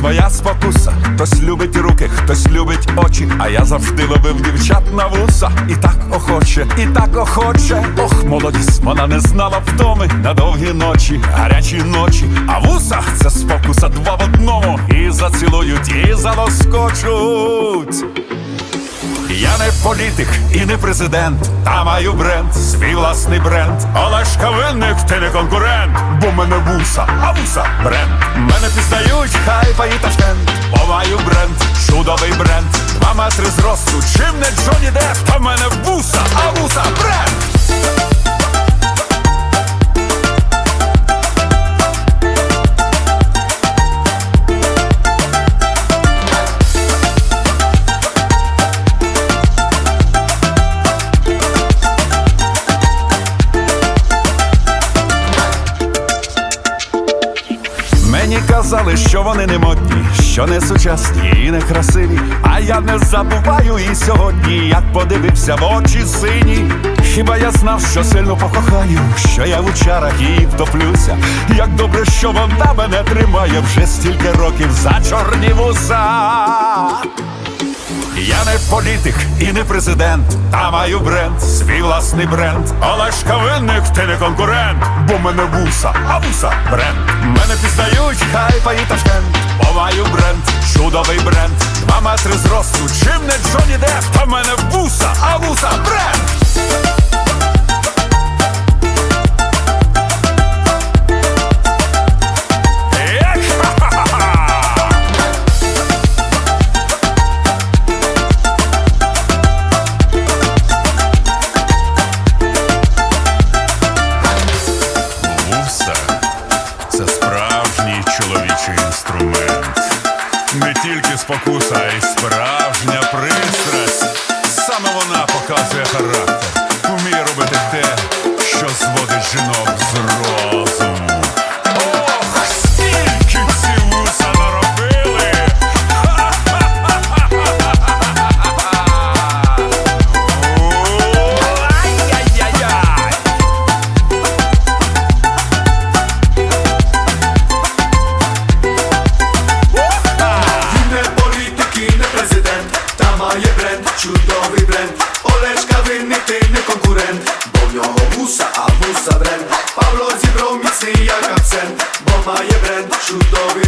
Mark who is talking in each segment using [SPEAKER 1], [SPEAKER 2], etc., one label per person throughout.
[SPEAKER 1] своя спокуса. Хтось любить руки, хтось любить очі. А я завжди ловив дівчат на вуса. Охоче, і так охоче. Ох, молодість, вона не знала втоми на довгі ночі, гарячі ночі. А вуса це спокуса два в одному. І зацілують, і залоскочуть. Я не політик і не президент, та маю бренд, свій власний бренд. Олешка винник, ти не конкурент, бо мене вуса, а вуса бренд. Мене пізнають, хайпа і ташкент, бо маю бренд, чудовий бренд. Два метри зросту, чим не Джоні Депп, та мене вуса, а вуса бренд. Вони не модні, що не сучасні і не красиві. А я не забуваю і сьогодні, як подивився в очі сині. Хіба я знав, що сильно покохаю, що я в чарах і втоплюся. Як добре, що вона мене тримає вже стільки років за чорні вуса. Я не політик і не президент, а маю бренд, свій власний бренд. Олешка винник, ти не конкурент, бо мене вуса, а вуса бренд. Мене пізнають, хайпа і ташкент, бо маю бренд, чудовий бренд. Два метри зросту, чим не Джоні Депп, та мене вуса, а вуса бренд.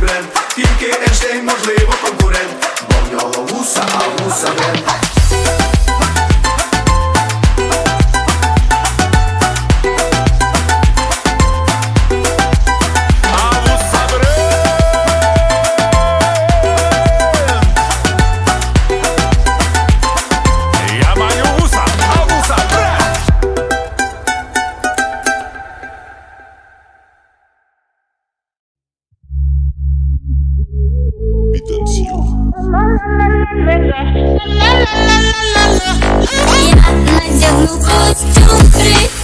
[SPEAKER 1] бренд, тільки Енштейн, можливо, конкурент, бо в нього вуса,
[SPEAKER 2] а вуса бренд.
[SPEAKER 1] Evidencio. Я надену путь,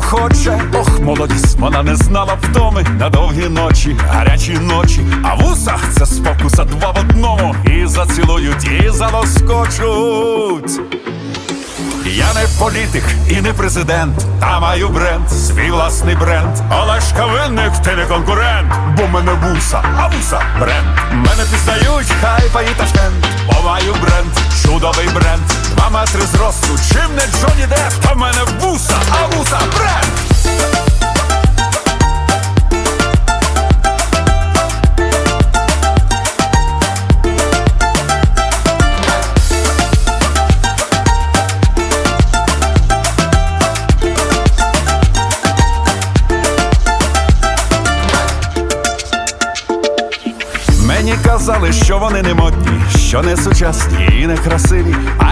[SPEAKER 1] охоче. Ох, молодість, вона не знала втоми на довгі ночі, гарячі ночі. А в усах це спокуса два в одному. І зацілують, і залоскочуть. Я не політик і не президент, та маю бренд, свій власний бренд. Олешка винник, ти не конкурент, бо мене вуса, а вуса бренд. Мене пізнають, хайпа і ташкент, бо маю бренд, чудовий бренд. Два метри зросту, чим не Джоні Деп, та мене вуса, а вуса бренд.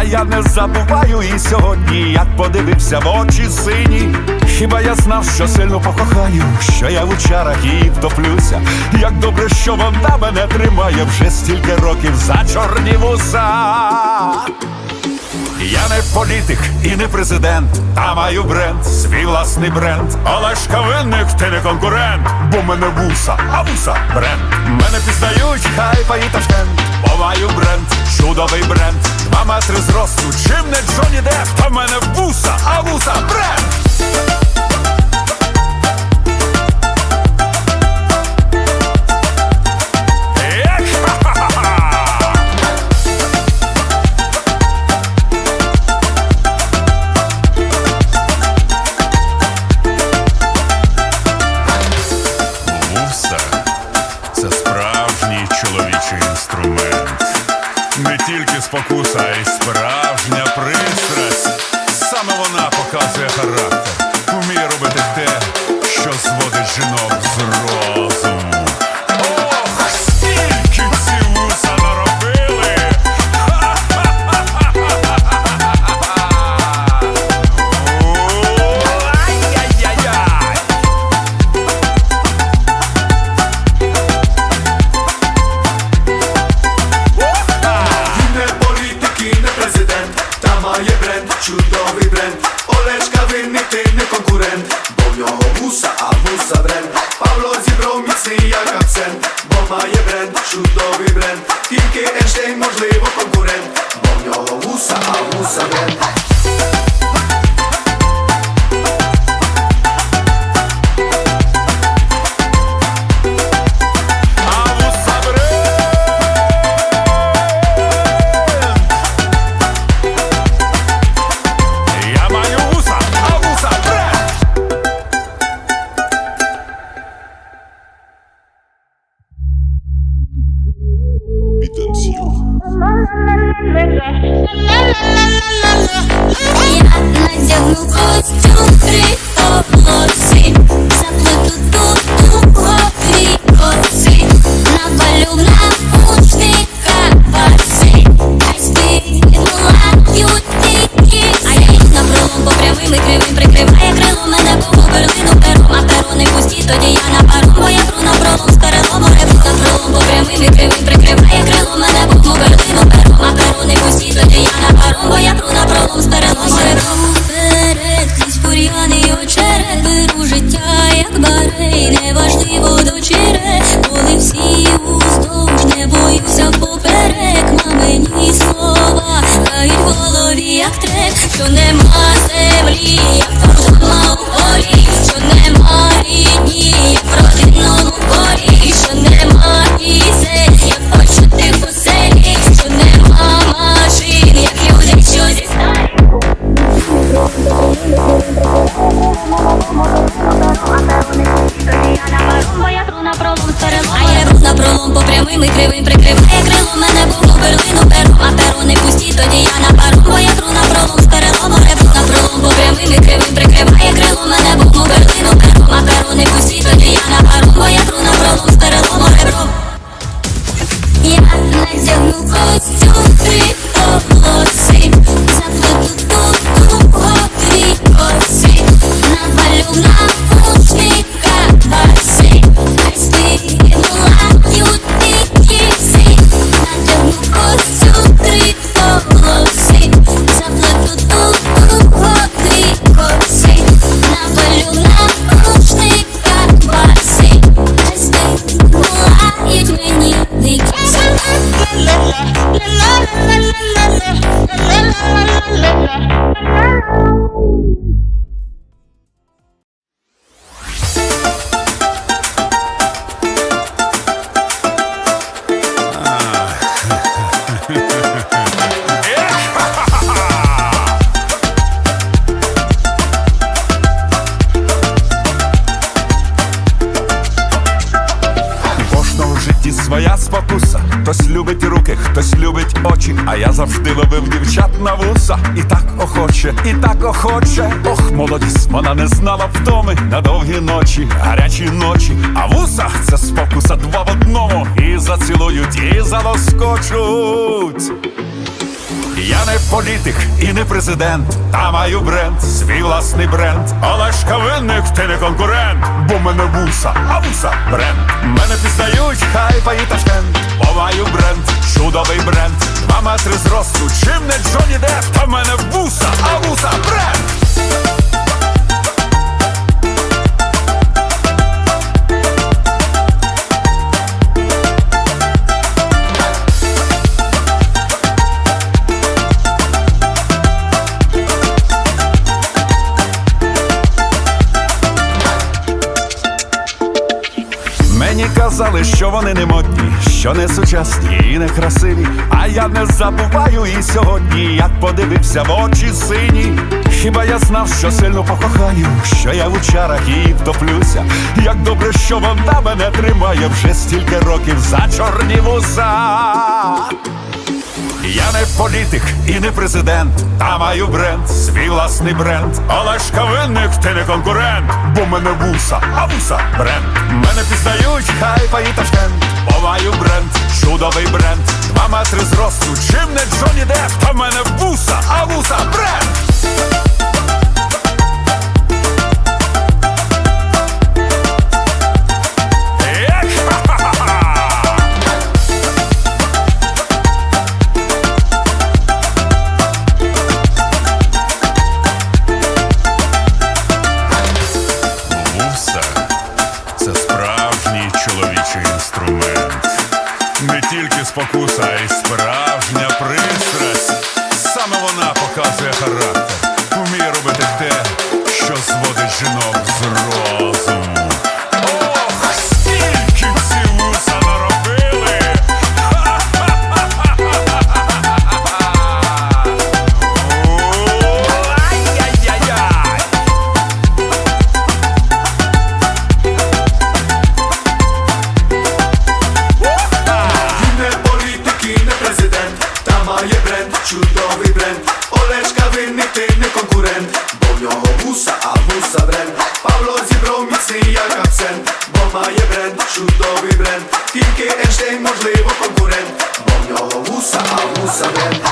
[SPEAKER 1] Я не забуваю і сьогодні, як подивився в очі сині. Хіба я знав, що сильно покохаю, що я в учарах її втоплюся. Як добре, що вона мене тримає вже стільки років за чорні вуса. Я не політик і не президент, та маю бренд, свій власний бренд. Олешка винник, ти не конкурент, бо мене вуса, а вуса бренд. Мене пізнають, хайпа і ташкент, бо маю бренд, чудовий бренд. Два метри зросту, чим не Джоні Деп, та мене вуса, а вуса бренд.
[SPEAKER 2] Чудовий бренд. Тільки Ейнштейн, можливо, конкурент, бо в нього вуса, а вуса бренд.
[SPEAKER 1] Я надягну костюм крик Ох, молодість, вона не знала втоми на довгі ночі, гарячі ночі. А вуса це спокуса два в одному. І зацілують, і залоскочуть. Я не політик і не президент, та маю бренд, свій власний бренд. Олешка винник, ти не конкурент, бо мене вуса, а вуса бренд. Мене пізнають, хай паї Ташкент, бо маю бренд, чудовий бренд. Два метри зросту, чим не Джоні Депп, та в мене вуса, а вуса бренд. Мені казали, що вони не модні, що не сучасні і не красиві. А я не забуваю і сьогодні, як подивився в очі сині. Хіба я знав, що сильно покохаю, що я в чарах її втоплюся. Як добре, що вона мене тримає вже стільки років за чорні вуса. Я не політик і не президент, та маю бренд, свій власний бренд. Олешка винник, ти не конкурент, бо мене вуса, а вуса бренд. Мене пізнають, хай паї Ташкент, бо маю бренд, чудовий бренд. Два метри зросту, чим не Джоні Депп, та в мене вуса, а вуса бренд. Тільки
[SPEAKER 2] Ейнштейн, можливо, конкурент, бо в нього вуса, а вуса бренд.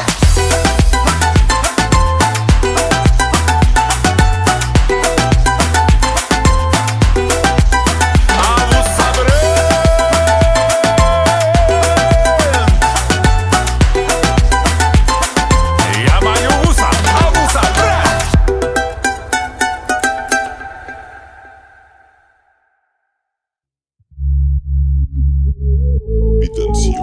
[SPEAKER 1] Я